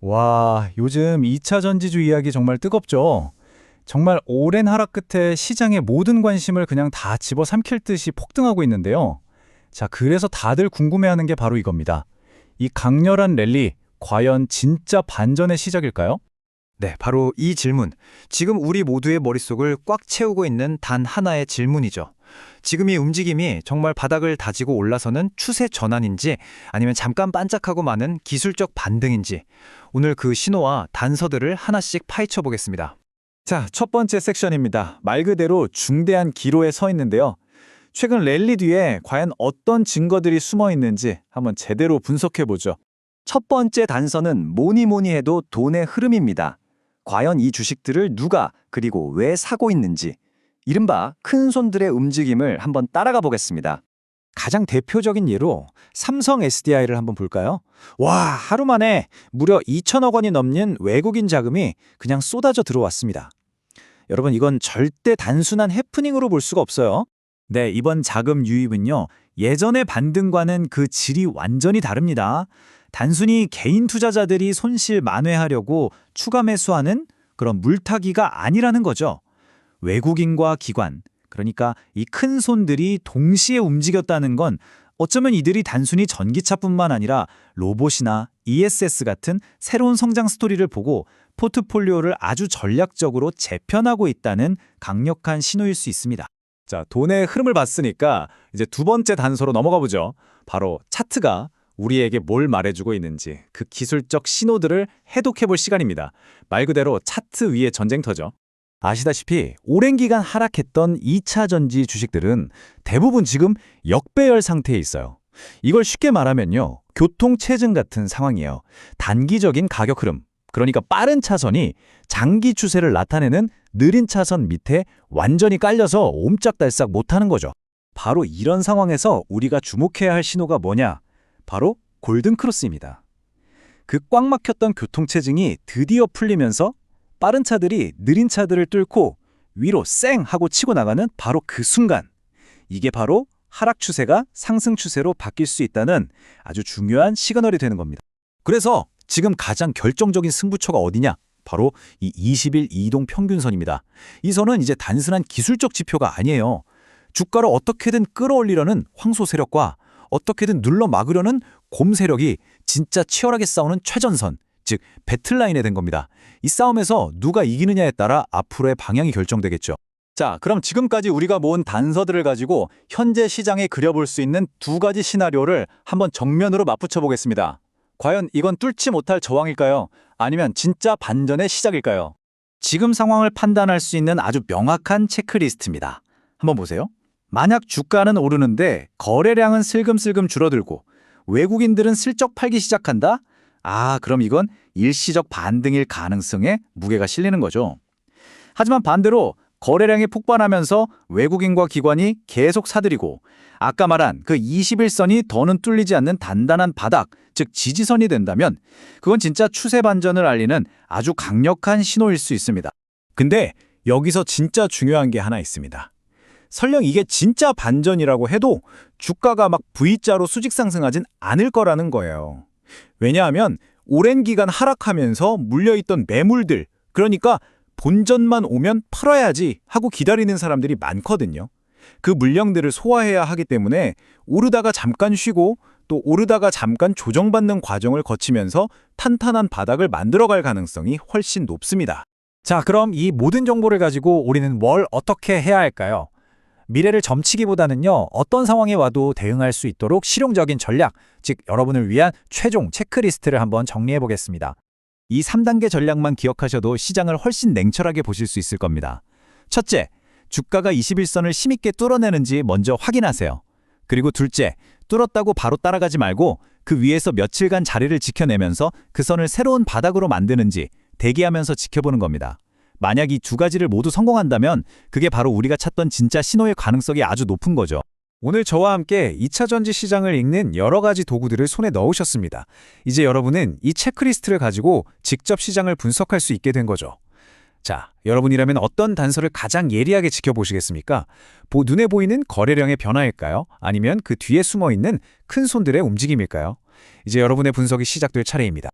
와, 요즘 2차 전지주 이야기 정말 뜨겁죠? 정말 오랜 하락 끝에 시장의 모든 관심을 그냥 다 집어삼킬 듯이 폭등하고 있는데요. 자, 그래서 다들 궁금해하는 게 바로 이겁니다. 이 강렬한 랠리, 과연 진짜 반전의 시작일까요? 네, 바로 이 질문. 지금 우리 모두의 머릿속을 꽉 채우고 있는 단 하나의 질문이죠. 지금 이 움직임이 정말 바닥을 다지고 올라서는 추세 전환인지 아니면 잠깐 반짝하고 마는 기술적 반등인지 오늘 그 신호와 단서들을 하나씩 파헤쳐 보겠습니다. 자, 첫 번째 섹션입니다. 말 그대로 중대한 기로에 서 있는데요. 최근 랠리 뒤에 과연 어떤 증거들이 숨어 있는지 한번 제대로 분석해 보죠. 첫 번째 단서는 뭐니 뭐니 해도 돈의 흐름입니다. 과연 이 주식들을 누가 그리고 왜 사고 있는지 이른바 큰 손들의 움직임을 한번 따라가 보겠습니다. 가장 대표적인 예로 삼성 SDI를 한번 볼까요? 와, 하루 만에 무려 2천억 원이 넘는 외국인 자금이 그냥 쏟아져 들어왔습니다. 여러분, 이건 절대 단순한 해프닝으로 볼 수가 없어요. 네, 이번 자금 유입은요. 예전의 반등과는 그 질이 완전히 다릅니다. 단순히 개인 투자자들이 손실 만회하려고 추가 매수하는 그런 물타기가 아니라는 거죠. 외국인과 기관, 그러니까 이 큰 손들이 동시에 움직였다는 건 어쩌면 이들이 단순히 전기차뿐만 아니라 로봇이나 ESS 같은 새로운 성장 스토리를 보고 포트폴리오를 아주 전략적으로 재편하고 있다는 강력한 신호일 수 있습니다. 자, 돈의 흐름을 봤으니까 이제 두 번째 단서로 넘어가 보죠. 바로 차트가 우리에게 뭘 말해주고 있는지 그 기술적 신호들을 해독해 볼 시간입니다. 말 그대로 차트 위의 전쟁터죠. 아시다시피 오랜 기간 하락했던 2차 전지 주식들은 대부분 지금 역배열 상태에 있어요. 이걸 쉽게 말하면요. 교통체증 같은 상황이에요. 단기적인 가격 흐름, 그러니까 빠른 차선이 장기 추세를 나타내는 느린 차선 밑에 완전히 깔려서 옴짝달싹 못하는 거죠. 바로 이런 상황에서 우리가 주목해야 할 신호가 뭐냐? 바로 골든크로스입니다. 그 꽉 막혔던 교통체증이 드디어 풀리면서 빠른 차들이 느린 차들을 뚫고 위로 쌩 하고 치고 나가는 바로 그 순간. 이게 바로 하락 추세가 상승 추세로 바뀔 수 있다는 아주 중요한 시그널이 되는 겁니다. 그래서 지금 가장 결정적인 승부처가 어디냐? 바로 이 20일 이동 평균선입니다. 이 선은 이제 단순한 기술적 지표가 아니에요. 주가를 어떻게든 끌어올리려는 황소 세력과 어떻게든 눌러 막으려는 곰 세력이 진짜 치열하게 싸우는 최전선, 즉 배틀라인에 된 겁니다. 이 싸움에서 누가 이기느냐에 따라 앞으로의 방향이 결정되겠죠. 자, 그럼 지금까지 우리가 모은 단서들을 가지고 현재 시장에 그려볼 수 있는 두 가지 시나리오를 한번 정면으로 맞붙여 보겠습니다. 과연 이건 뚫지 못할 저항일까요? 아니면 진짜 반전의 시작일까요? 지금 상황을 판단할 수 있는 아주 명확한 체크리스트입니다. 한번 보세요. 만약 주가는 오르는데 거래량은 슬금슬금 줄어들고 외국인들은 슬쩍 팔기 시작한다? 아, 그럼 이건 일시적 반등일 가능성에 무게가 실리는 거죠. 하지만 반대로 거래량이 폭발하면서 외국인과 기관이 계속 사들이고 아까 말한 그 21선이 더는 뚫리지 않는 단단한 바닥, 즉 지지선이 된다면 그건 진짜 추세 반전을 알리는 아주 강력한 신호일 수 있습니다. 근데 여기서 진짜 중요한 게 하나 있습니다. 설령 이게 진짜 반전이라고 해도 주가가 막 V자로 수직 상승하진 않을 거라는 거예요. 왜냐하면 오랜 기간 하락하면서 물려있던 매물들, 그러니까 본전만 오면 팔아야지 하고 기다리는 사람들이 많거든요. 그 물량들을 소화해야 하기 때문에 오르다가 잠깐 쉬고 또 오르다가 잠깐 조정받는 과정을 거치면서 탄탄한 바닥을 만들어갈 가능성이 훨씬 높습니다. 자, 그럼 이 모든 정보를 가지고 우리는 뭘 어떻게 해야 할까요? 미래를 점치기보다는요, 어떤 상황에 와도 대응할 수 있도록 실용적인 전략, 즉 여러분을 위한 최종 체크리스트를 한번 정리해 보겠습니다. 이 3단계 전략만 기억하셔도 시장을 훨씬 냉철하게 보실 수 있을 겁니다. 첫째, 주가가 21선을 힘있게 뚫어내는지 먼저 확인하세요. 그리고 둘째, 뚫었다고 바로 따라가지 말고 그 위에서 며칠간 자리를 지켜내면서 그 선을 새로운 바닥으로 만드는지 대기하면서 지켜보는 겁니다. 만약 이 두 가지를 모두 성공한다면 그게 바로 우리가 찾던 진짜 신호의 가능성이 아주 높은 거죠. 오늘 저와 함께 2차 전지 시장을 읽는 여러 가지 도구들을 손에 넣으셨습니다. 이제 여러분은 이 체크리스트를 가지고 직접 시장을 분석할 수 있게 된 거죠. 자, 여러분이라면 어떤 단서를 가장 예리하게 지켜보시겠습니까? 보, 눈에 보이는 거래량의 변화일까요? 아니면 그 뒤에 숨어 있는 큰 손들의 움직임일까요? 이제 여러분의 분석이 시작될 차례입니다.